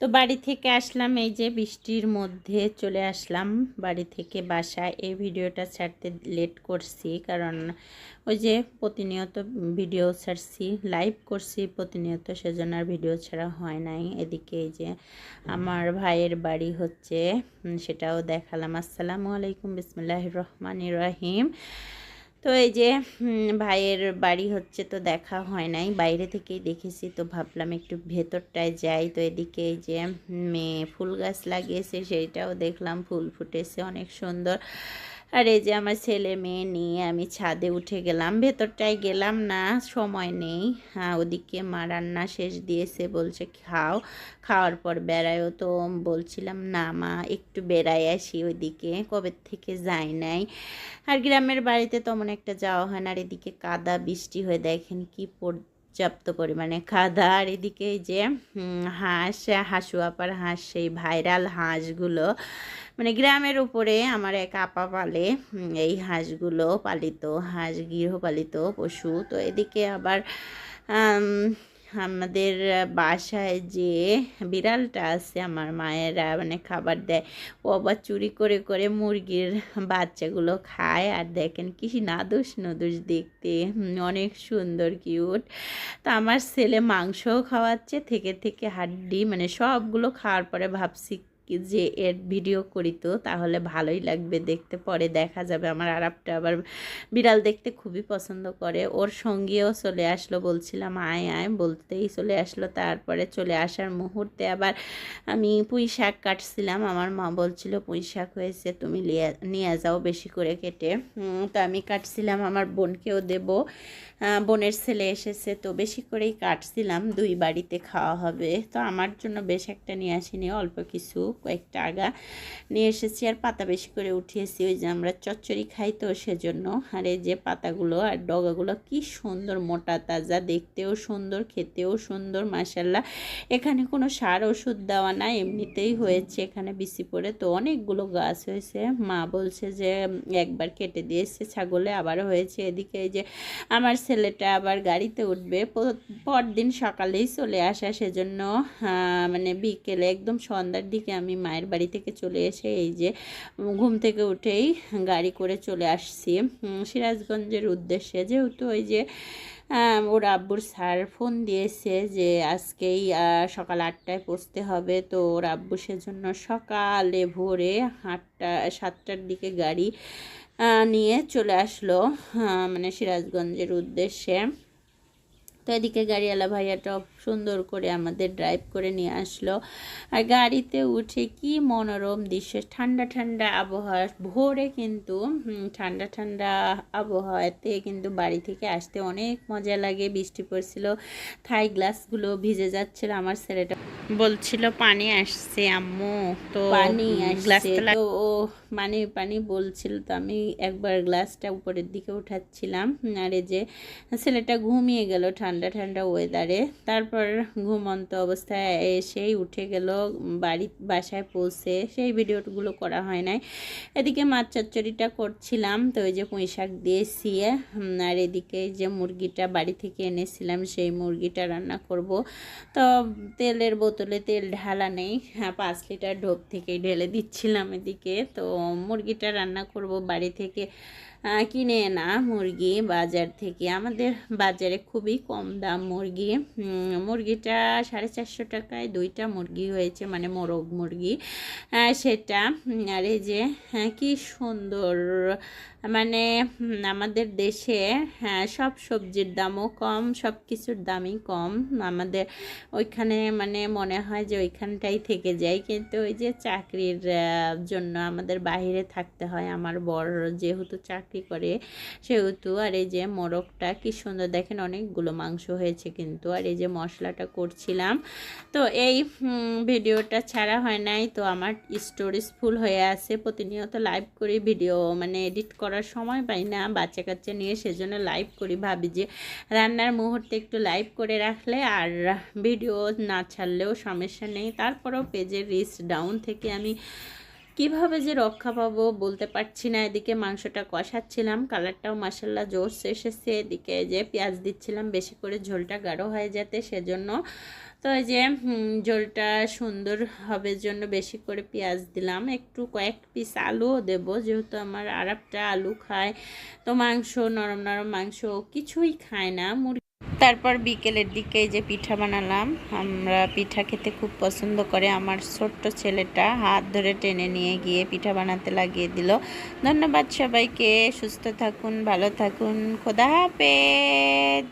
তো বাড়ি থেকে আসলাম, এই যে বৃষ্টির মধ্যে চলে আসলাম বাড়ি থেকে বাসায়। এই ভিডিওটা ছাড়তে লেট করছি, কারণ ওই যে প্রতিনিয়ত ভিডিও ছাড়ছি লাইভ করছি প্রতিনিয়ত, সেজন্য আর ভিডিও ছাড়া হয় নাই। এদিকে এই যে আমার ভাইয়ের বাড়ি হচ্ছে সেটাও দেখালাম। আসসালামু আলাইকুম বিসমুল্লাহ রহমান রহিম। তো এই যে ভাইয়ের বাড়ি হচ্ছে তো দেখা হয় নাই। বাইরে থেকেই দেখেছি তো ভাবলাম একটু ভেতরটায় যাই। তো এদিকে এই যে মেয়ে ফুল গাছ লাগিয়েছে, সেইটাও দেখলাম। ফুল ফুটেছে, অনেক সুন্দর। আর এই যে আমার ছেলে মেয়ে নিয়ে আমি ছাদে উঠে গেলাম, ভেতরটায় গেলাম না, সময় নেই। হ্যাঁ ওদিকে মা রান্না শেষ দিয়েছে, বলছে খাও। খাওয়ার পর বেড়ায়ও তো, বলছিলাম না মা, একটু বেড়াই আসি ওইদিকে, কবে থেকে যাই নাই। আর গ্রামের বাড়িতে তেমন একটা যাওয়া হয় না, আর এদিকে কাদা, বৃষ্টি হয়ে দেখেন কি পর্যাপ্ত পরিমাণে কাদা। আর এদিকে যে হাঁস, হাঁসু আপার হাঁস, সেই ভাইরাল হাঁসগুলো মানে গ্রামের উপরে আমার এক আপা পালে এই হাঁসগুলো পালিত, হাঁস গৃহপালিত পশু। তো এদিকে আবার আমাদের বাসায় যে বিড়ালটা আছে, আমার মায়েরা মানে খাবার দেয়। ও আবার চুরি করে করে মুরগির বাচ্চাগুলো খায়। আর দেখেন কি নাদুস নদুস দেখতে অনেক সুন্দর, কিউট। তো আমার ছেলে মাংসও খাওয়াচ্ছে, থেকে থেকে হাড্ডি মানে সবগুলো খাওয়ার পরে ভাবছি যে এর ভিডিও করি তো, তাহলে ভালোই লাগবে দেখতে। পরে দেখা যাবে। আমার আরাপটা আবার বিড়াল দেখতে খুবই পছন্দ করে। ওর সঙ্গীও চলে আসলো বলছিলাম, আয় আয়। বলতেই চলে আসলো। তারপরে চলে আসার মুহূর্তে আবার আমি পুঁই শাক কাটছিলাম। আমার মা বলছিল, পুঁই শাক হয়েছে, তুমি নিয়ে যাও বেশি করে কেটে। তো আমি কাটছিলাম, আমার বোনকেও দেব। বোনের ছেলে এসেছে তো বেশি করেই কাটছিলাম। দুই বাড়িতে খাওয়া হবে। তো আমার জন্য বেশ একটা নিয়ে আসিনি, অল্প কিছু। কয়েকটা আগা নিয়ে এসেছি আর পাতা বেশি করে উঠিয়েছি। ওই যে আমরা চচ্চড়ি খাই তো সেজন্য। আর এই যে পাতাগুলো আর ডগাগুলো কি সুন্দর মোটা তাজা, দেখতেও সুন্দর, খেতেও সুন্দর মাসাল্লাহ এখানে কোনো সার ওষুধ দেওয়া নাই, এমনিতেই হয়েছে এখানে বিসি পড়ে তো অনেকগুলো গাছ হয়েছে। মা বলছে যে একবার কেটে দিয়েছে ছাগলে আবারও হয়েছে। এদিকে এই যে আমার ছেলেটা আবার গাড়িতে উঠবে। পরদিন সকালেই চলে আসা সেজন্য মানে বিকেলে, একদম সন্ধ্যার দিকে আমি মায়ের বাড়ি থেকে চলে এসে এই যে ঘুম থেকে উঠেই গাড়ি করে চলে আসছি। সিরাজগঞ্জের উদ্দেশ্যে যেহেতু ওই যে ওর আব্বুর স্যার ফোন দিয়েছে যে আজকেই সকাল আটটায় পৌঁছতে হবে। তো ওর আব্বু সেজন্য সকালে ভোরে আটটা, সাতটার দিকে গাড়ি নিয়ে চলে আসলো মানে সিরাজগঞ্জের উদ্দেশ্যে। তো এদিকে গাড়িওয়ালা ভাইয়াটা সুন্দর করে আমাদের ড্রাইভ করে নিয়ে আসলো। আর গাড়িতে উঠে কি মনোরম দৃশ্য ঠান্ডা ঠান্ডা আবহাওয়া ভোরে কিন্তু ঠান্ডা ঠান্ডা আবহাওয়াতে কিন্তু বাড়ি থেকে আসতে অনেক মজা লাগে বৃষ্টি পড়ছিল থাই গ্লাসগুলো ভিজে যাচ্ছিল আমার ছেলেটা। বলছিল পানি আসছে আম্মু তো পানি গ্লাসটা আসছে, তো ও মানে পানি বলছিল তো আমি একবার গ্লাসটা উপরের দিকে উঠাচ্ছিলাম। আর এই যে ছেলেটা ঘুমিয়ে গেল ঠান্ডা ঠান্ডা ঠান্ডা ওয়েদারে তারপর ঘুমন্ত অবস্থায় এসেই উঠে গেল বাড়ি বাসায় পৌঁছে। সেই ভিডিওগুলো করা হয় নাই। এদিকে মাছ চচ্চড়িটা করছিলাম তো ওই যে পুঁই শাক দিয়েছি উম, আর এদিকে যে মুরগিটা বাড়ি থেকে এনেছিলাম সেই মুরগিটা রান্না করব। তো তেলের বোতলে তেল ঢালা নেই হ্যাঁ পাঁচ লিটার ঢোপ থেকেই ঢেলে দিচ্ছিলাম এদিকে। তো মুরগিটা রান্না করব বাড়ি থেকে। কিনে না মুরগি বাজার থেকে। আমাদের বাজারে খুবই কম দাম মুরগি। মুরগিটা সাড়ে চারশো টাকায় দুইটা মুরগি হয়েছে মানে মোরগ মুরগি। সেটা আর এই যে হ্যাঁ কি সুন্দর। মানে আমাদের দেশে হ্যাঁ সব সবজির দামও কম, সব কিছুর দামই কম। আমাদের ওইখানে মানে মনে হয় যে ওইখানটাই থেকে যাই কিন্তু ওই যে চাকরির জন্য আমাদের বাইরে থাকতে হয়। আমার বড় যেহেতু চাকরি করে, সেহেতু আর এই যে মোরগটা কি সুন্দর দেখেন অনেকগুলো মাংস হয়েছে কিন্তু, আর এই যে মশলাটা করছিলাম। তো এই ভিডিওটা ছাড়া হয় নাই, তো আমার স্টোরেজ ফুল হয়ে আছে। প্রতিনিয়ত লাইভ করি ভিডিও মানে এডিট করার সময় পাই না বাচ্চা কাচ্চা নিয়ে সেজন্য লাইভ করি। ভাবি যে রান্নার মুহূর্তে একটু লাইভ করে রাখলে আর ভিডিও না ছাড়লেও সমস্যা নেই। তারপরেও পেজের রিচ ডাউন থেকে আমি কীভাবে যে রক্ষা পাবো বলতে পারছি না। এদিকে মাংসটা কষাচ্ছিলাম, কালারটাও মাসাল্লা জোস এসেছে। এদিকে যে পেঁয়াজ দিচ্ছিলাম, বেশি করে ঝোলটা গাঢ় হয়ে যেতে সেজন্য। তো এই যে ঝোলটা সুন্দর হবে জন্য বেশি করে পেঁয়াজ দিলাম। একটু কয়েক পিস আলুও দেব, যেহেতু আমার আরবটা আলু খায়। তো মাংস, নরম নরম মাংস কিছুই খায় না। মুরগি তারপর বিকেলের দিকে যে পিঠা বানালাম, আমরা পিঠা খেতে খুব পছন্দ করে। আমার ছোট্ট ছেলেটা হাত ধরে টেনে নিয়ে গিয়ে পিঠা বানাতে লাগিয়ে দিল। ধন্যবাদ সবাইকে, সুস্থ থাকুন, ভালো থাকুন, খোদা হাফেজ।